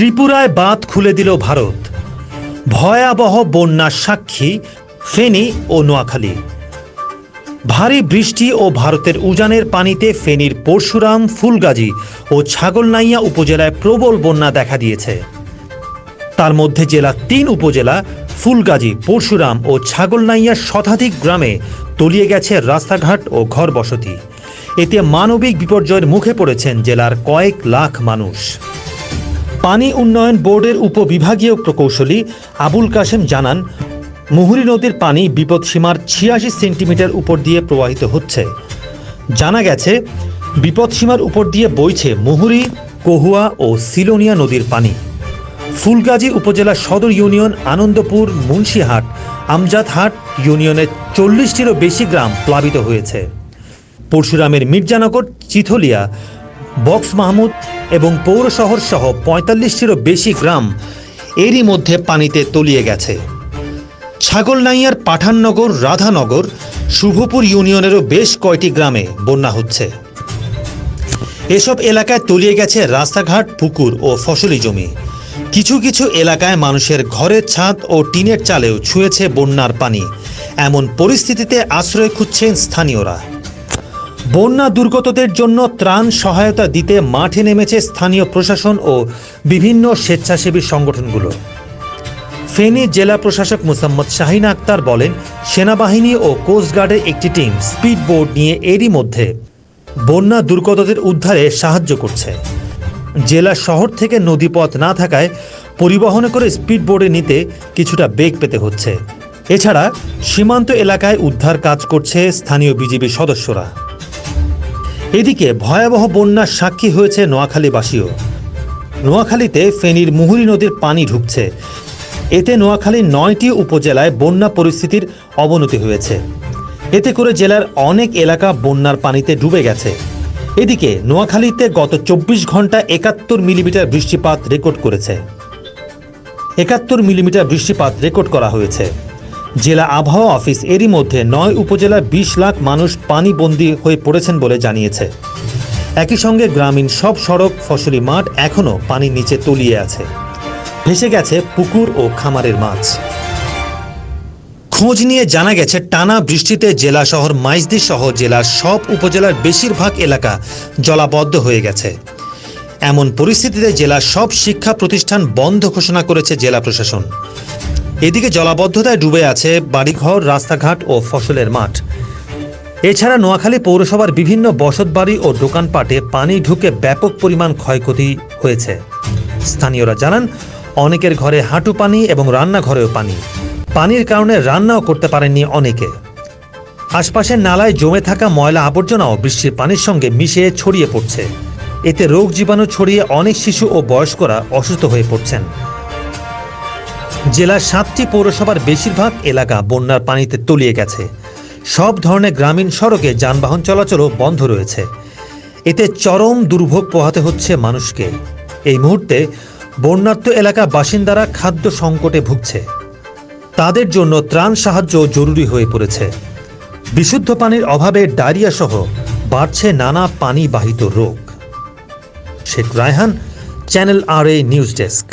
ত্রিপুরায় বাঁধ খুলে দিল ভারত। ভয়াবহ বন্যার সাক্ষী ফেনী ও নোয়াখালী। ভারী বৃষ্টি ও ভারতের উজানের পানিতে ফেনীর পরশুরাম, ফুলগাজী ও ছাগলনাইয়া উপজেলায় প্রবল বন্যা দেখা দিয়েছে। তার মধ্যে জেলা তিন উপজেলা, ফুলগাজী, পরশুরাম ও ছাগলনাইয়ার শতাধিক গ্রামে তলিয়ে গেছে রাস্তাঘাট ও ঘর বসতি এতে মানবিক বিপর্যয়ের মুখে পড়েছেন জেলার কয়েক লাখ মানুষ। পানি উন্নয়ন বোর্ডের উপবিভাগীয় প্রকৌশলী আবুল কাশেম জানান, মুহুরী নদীর পানি বিপদসীমার ছিয়াশি সেন্টিমিটার উপর দিয়ে প্রবাহিত হচ্ছে। জানা গেছে বিপদসীমার উপর দিয়ে বইছে মুহুরী, কহুয়া ও সিলোনিয়া নদীর পানি। ফুলগাজী উপজেলা সদর ইউনিয়ন আনন্দপুর, মুন্সিহাট, আমজাদহাট ইউনিয়নের চল্লিশটিরও বেশি গ্রাম প্লাবিত হয়েছে। পরশুরামের মির্জানগর, চিথলিয়া, বক্স মাহমুদ এবং পৌর শহর সহ পঁয়তাল্লিশটিরও বেশি গ্রাম এরই মধ্যে পানিতে তলিয়ে গেছে। ছাগলনাইয়ার পাঠাননগর, রাধানগর, শুভপুর ইউনিয়নেরও বেশ কয়টি গ্রামে বন্যা হচ্ছে। এসব এলাকায় তলিয়ে গেছে রাস্তাঘাট, পুকুর ও ফসলি জমি। কিছু কিছু এলাকায় মানুষের ঘরের ছাদ ও টিনের চালেও ছুঁয়েছে বন্যার পানি। এমন পরিস্থিতিতে আশ্রয় খুঁজছেন স্থানীয়রা। বন্যা দুর্গতদের জন্য ত্রাণ সহায়তা দিতে মাঠে নেমেছে স্থানীয় প্রশাসন ও বিভিন্ন স্বেচ্ছাসেবী সংগঠনগুলো। ফেনী জেলা প্রশাসক মুসাম্মদ শাহিন আক্তার বলেন, সেনাবাহিনী ও কোস্টগার্ডের একটি টিম স্পিড বোর্ড নিয়ে এরই মধ্যে বন্যা দুর্গতদের উদ্ধারে সাহায্য করছে। জেলা শহর থেকে নদীপথ না থাকায় পরিবহনে করে স্পিড বোর্ডে নিতে কিছুটা বেগ পেতে হচ্ছে। এছাড়া সীমান্ত এলাকায় উদ্ধার কাজ করছে স্থানীয় বিজেপি সদস্যরা। এদিকে ভয়াবহ বন্যার সাক্ষী হয়েছে নোয়াখালীবাসীও। নোয়াখালীতে ফেনীর মুহুরী নদীর পানি ঢুকছে। এতে নোয়াখালীর নয়টি উপজেলায় বন্যা পরিস্থিতির অবনতি হয়েছে। এতে করে জেলার অনেক এলাকা বন্যার পানিতে ডুবে গেছে। এদিকে নোয়াখালীতে গত চব্বিশ ঘণ্টা একাত্তর মিলিমিটার বৃষ্টিপাত রেকর্ড করেছে। একাত্তর মিলিমিটার বৃষ্টিপাত রেকর্ড করা হয়েছে। জেলা আবহাওয়া অফিস এরই মধ্যে নয় উপজেলার বিশ লাখ মানুষ পানিবন্দী হয়ে পড়েছেন বলে জানিয়েছে। একই সঙ্গে গ্রামীণ সব সড়ক, ফসলি মাঠ এখনও পানির নিচে তলিয়ে আছে। ভেসে গেছে পুকুর ও খামারের মাছ। খোঁজ নিয়ে জানা গেছে, টানা বৃষ্টিতে জেলা শহর মাইজদি সহ জেলার সব উপজেলার বেশিরভাগ এলাকা জলাবদ্ধ হয়ে গেছে। এমন পরিস্থিতিতে জেলার সব শিক্ষা প্রতিষ্ঠান বন্ধ ঘোষণা করেছে জেলা প্রশাসন। এদিকে জলাবদ্ধতায় ডুবে আছে বাড়িঘর, রাস্তাঘাট ও ফসলের মাঠ। এছাড়া নোয়াখালী পৌরসভার বিভিন্ন বসতবাড়ি ও দোকানপাটে পানি ঢুকে ব্যাপক পরিমাণ ক্ষয়ক্ষতি হয়েছে। স্থানীয়রা জানান, অনেকের ঘরে হাঁটু পানি এবং রান্নাঘরেও পানি। পানির কারণে রান্নাও করতে পারেননি অনেকে। আশপাশের নালায় জমে থাকা ময়লা আবর্জনাও বৃষ্টির পানির সঙ্গে মিশে ছড়িয়ে পড়ছে। এতে রোগ জীবাণু ছড়িয়ে অনেক শিশু ও বয়স্করা অসুস্থ হয়ে পড়ছেন। জেলার সাতটি পৌরসভার বেশিরভাগ এলাকা বন্যার পানিতে তলিয়ে গেছে। সব ধরনের গ্রামীণ সড়কে যানবাহন চলাচলও বন্ধ রয়েছে। এতে চরম দুর্ভোগ পোহাতে হচ্ছে মানুষকে। এই মুহূর্তে বন্যার্ত এলাকা বাসিন্দারা খাদ্য সংকটে ভুগছে। তাদের জন্য ত্রাণ সাহায্য জরুরি হয়ে পড়েছে। বিশুদ্ধ পানির অভাবে ডায়রিয়া সহ বাড়ছে নানা পানিবাহিত রোগ। Sheikh Raihan, channel R A news desk.